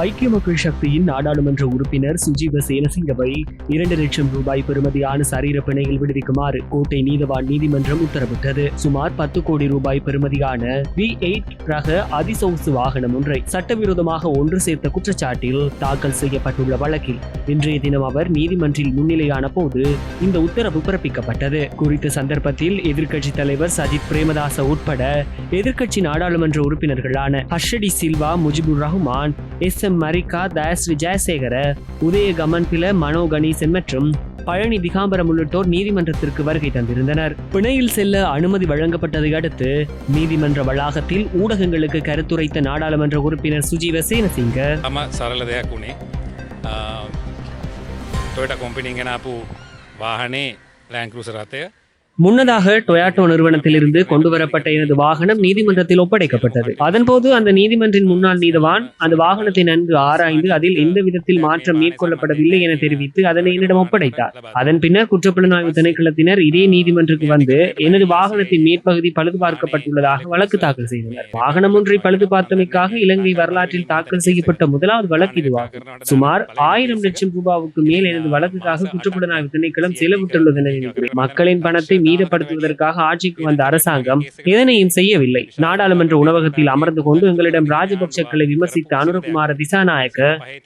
ஐக்கிய மக்கள் சக்தியின் நாடாளுமன்ற உறுப்பினர் சுஜீவ சேனசிங்கவை இரண்டு லட்சம் ரூபாய் பெறுமதியான சரீர பிணையில் விடுவிக்குமாறு கோட்டை நீதவான் நீதிமன்றம் உத்தரவிட்டது. சுமார் பத்து கோடி ரூபாய் பெறுமதியான வி எயிட் ரக அதிசவுசு வாகனம் ஒன்றை சட்டவிரோதமாக ஒன்று சேர்த்த குற்றச்சாட்டில் தாக்கல் செய்யப்பட்டுள்ள வழக்கில் இன்றைய தினம் அவர் நீதிமன்றில் முன்னிலையான போது இந்த உத்தரவு பிறப்பிக்கப்பட்டது. குறித்த சந்தர்ப்பத்தில் எதிர்க்கட்சி தலைவர் சஜித் பிரேமதாச உட்பட எதிர்க்கட்சி நாடாளுமன்ற உறுப்பினர்களான ஹர்ஷடி சில்வா முஜிபுர் ரஹ்மான் எஸ். கணேசன் மரிகா தயாஸ்ரீ விஜயசேகர உதய பில மனோ கணேசன் மற்றும் பழனி திகாம்பரம் உள்ளிட்டோர் நீதிமன்றத்திற்கு வருகை தந்திருந்தனர். பிணையில் செல்ல அனுமதி வழங்கப்பட்டதை அடுத்து நீதிமன்ற வளாகத்தில் ஊடகங்களுக்கு கருத்துரைத்த நாடாளுமன்ற உறுப்பினர் சுஜீவ சேனசிங்க. ટોયોટા કંપની કે આપું વાહને લેન્ડ முன்னதாக டொயாட்டோ நிறுவனத்திலிருந்து கொண்டுவரப்பட்ட எனது வாகனம் நீதிமன்றத்தில் ஒப்படைக்கப்பட்டது. அதன்போது அந்த நீதிமன்றின் முன்னாள் நீதவான் அந்த வாகனத்தை நன்கு ஆராய்ந்து அதில் எந்த விதத்தில் மாற்றம் மேற்கொள்ளப்படவில்லை என தெரிவித்து அதனை என்னிடம் ஒப்படைத்தார். அதன் பின்னர் குற்றப்புலனாய்வு திணைக்களத்தினர் இதே நீதிமன்றத்துக்கு வந்து எனது வாகனத்தின் மேற்பகுதி பழுது பார்க்கப்பட்டுள்ளதாக வழக்கு தாக்கல் செய்தனர். வாகனம் ஒன்றை பழுது பார்த்தமைக்காக இலங்கை வரலாற்றில் தாக்கல் செய்யப்பட்ட முதலாவது வழக்கு இதுவாகும். சுமார் ஆயிரம் லட்சம் ரூபாவுக்கு மேல் எனது வழக்குக்காக குற்றப்புலனாய்வு திணைக்களம் செலவிட்டுள்ளது என நினைக்கிறேன். மக்களின் பணத்தை ஈடுபடுத்துவதற்காக ஆட்சிக்கு வந்த அரசாங்கம் எதனையும் செய்யவில்லை. நாடாளுமன்ற உணவகத்தில் அமர்ந்து கொண்டு எங்களிடம் ராஜபக்சக்களை விமர்சித்த அனுரகுமார திசாநாயக்க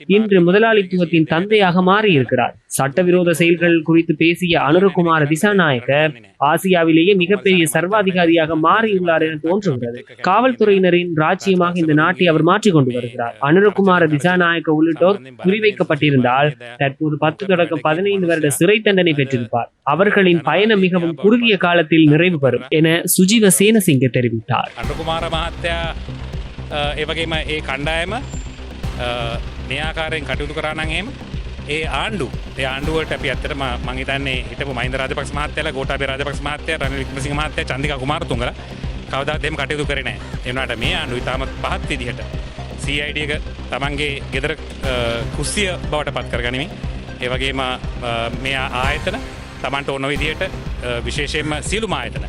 இன்று முதலாளித்துவத்தின் தந்தையாக மாறியிருக்கிறார். சட்டவிரோத செயல்கள் குறித்து பேசிய அனுரகுமார திசாநாயக்க ஆசியாவிலேயே மிகப்பெரிய சர்வாதிகாரியாக மாறியுள்ளார் என தோன்றுகிறது. காவல்துறையினரின் ராஜ்யமாக இந்த நாட்டை அவர் மாற்றிக் கொண்டு வருகிறார். அனுரகுமார திசாநாயக்க உள்ளிட்டோர் குறிவைக்கப்பட்டிருந்தால் தற்போது பத்து தொடக்கம் பதினைந்து வருட சிறை தண்டனை பெற்றிருப்பார். அவர்களின் பயணம் மிகவும் குறுகிய காலத்தில் நிறைவு பெறும் என சுஜீவ சேனசிங்க தெரிவித்தார் අඩුකුමාර මහත්තයා ඒවගේම ඒ කණ්ඩායම නියාකාරයෙන් කටයුතු කරනන් එහෙම ඒ ආණ්ඩු ඒ ආණ්ඩුවට අපි ඇත්තට මංහිතන්නේ හිට මයින්ද රජපක් මහත්තල ගෝට රජපක් මහත්තය රන වික්මසි මහත්තය චන්දික කුමාරතුන්ගල කවදා දෙම කටයුතු කරන එනට මේ ආණ්ඩු ඉතාමත් පහත් විදිහට සයිඩියක තමන්ගේ ගෙදර කුස්සිය බවට පත් කරගනිමින් ඒවගේම මේ ආයතන තමන්ට ඕන විදිහට විශේෂයෙන්ම සියලුම ආයතන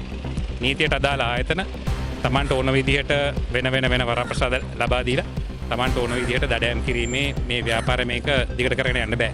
නීතියට අදාළ ආයතන තමන්ට ඕන විදිහට වෙන වෙන වෙන වරප්‍රසාද ලබාදීලා තමන්ට ඕන විදිහට දඩයම් කිරීමේ මේ ව්‍යාපාර මේක දිගට කරගෙන යන්න බෑ.